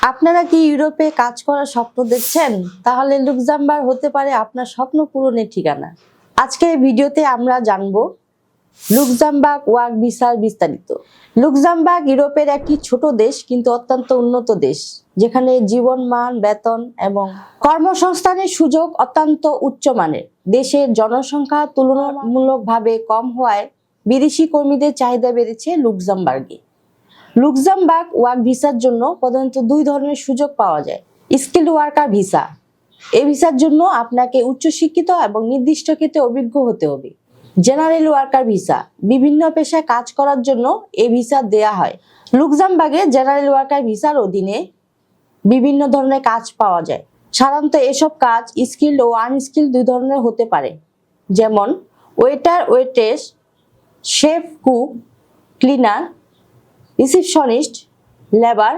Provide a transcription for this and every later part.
আপনারা কি ইউরোপে কাজ করার স্বপ্ন দেখছেন? তাহলে লুক্সামবার্গ হতে পারে আপনার স্বপ্ন পূরণের ঠিকানা। আজকে এই ভিডিওতে আমরা জানব লুক্সামবার্গ ওয়ার্ক ভিসার বিস্তারিত। লুক্সামবার্গ ইউরোপের একটি ছোট দেশ কিন্তু অত্যন্ত উন্নত দেশ, যেখানে জীবনমান, বেতন এবং কর্মসংস্থানের সুযোগ অত্যন্ত উচ্চমানের দেশের জনসংখ্যা তুলনামূলকভাবে কম হওয়ায় বিদেশি কর্মীদের চাহিদা বেড়েছে লুক্সামবার্গে। লুক্সামবার্গ ওয়ার্ক ভিসার জন্য প্রধানত দুই ধরনের সুযোগ পাওয়া যায়। Skilled worker visa. এই ভিসার জন্য আপনাকে উচ্চশিক্ষিত এবং নির্দিষ্ট ক্ষেত্রে অভিজ্ঞ হতে হবে। General worker visa. বিভিন্ন পেশায় কাজ করার জন্য এই ভিসা দেয়া হয়। লুক্সামবার্গে জেনারেল ওয়ার্কার ভিসার অধীনে বিভিন্ন ধরনের কাজ পাওয়া যায়। সাধারণত এসব কাজ স্কিল্ড ও আনস্কিল্ড দুই ধরনের হতে পারে। যেমন, waiter, waitress, chef, cook, cleaner receptionist labour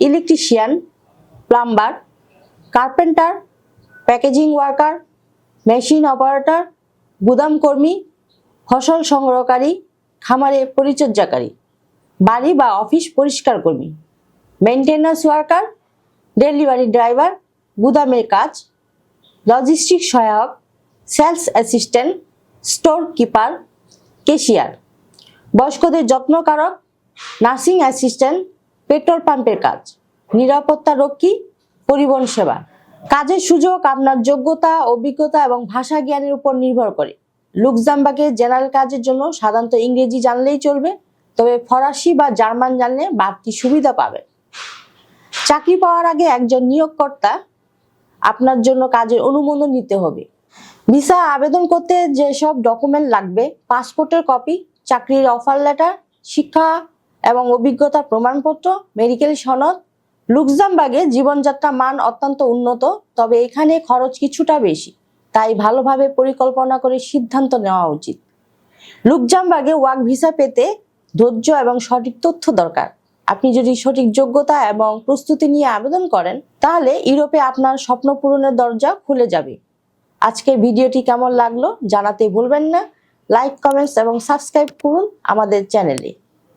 electrician plumber carpenter packaging worker machine operator গুদাম কর্মী, ফসল সংগ্রহকারী, খামারে পরিচর্যাকারী, বাড়ি বা অফিস পরিষ্কার কর্মী মেনটেন্যান্স ওয়ার্কার ডেলিভারি ড্রাইভার গুদামের কাজ লজিস্টিক সহায়ক sales assistant store keeper cashier বয়স্কদের যত্নকারক নার্সিং অ্যাসিস্ট্যান্ট, পেট্রোল পাম্পের কাজ, নিরাপত্তা রক্ষী, পরিবহন সেবা। কাজের সুযোগ আপনার যোগ্যতা, অভিজ্ঞতা এবং ভাষা জ্ঞানের উপর নির্ভর করে। লুক্সামবার্গে জেনারেল কাজের জন্য সাধারণত ইংরেজি জানলেই চলবে, তবে ফরাসি বা জার্মান জানলে বাড়তি সুবিধা পাবেন। চাকরি পাওয়ার আগে একজন নিয়োগকর্তা আপনার জন্য কাজের অনুমোদন নিতে হবে। ভিসা আবেদন করতে যেসব ডকুমেন্ট লাগবে, পাসপোর্টের কপি, চাকরির অফার লেটার, শিক্ষা এবং অভিজ্ঞতা প্রমাণপত্র, মেডিকেল সনদ লুক্সামবার্গে জীবনযাত্রা মান অত্যন্ত উন্নত, তবে এখানে খরচ কিছুটা বেশি। তাই ভালোভাবে পরিকল্পনা করে সিদ্ধান্ত নেওয়া উচিত। লুক্সামবার্গে ওয়ার্ক ভিসা পেতে ধৈর্য এবং সঠিক তথ্য দরকার। আপনি যদি সঠিক যোগ্যতা এবং প্রস্তুতি নিয়ে আবেদন করেন, তাহলে ইউরোপে আপনার স্বপ্ন পূরণের দরজা খুলে যাবে। আজকের ভিডিওটি কেমন লাগল জানাতে ভুলবেন না। লাইক, কমেন্টস এবং সাবস্ক্রাইব করুন আমাদের চ্যানেলে।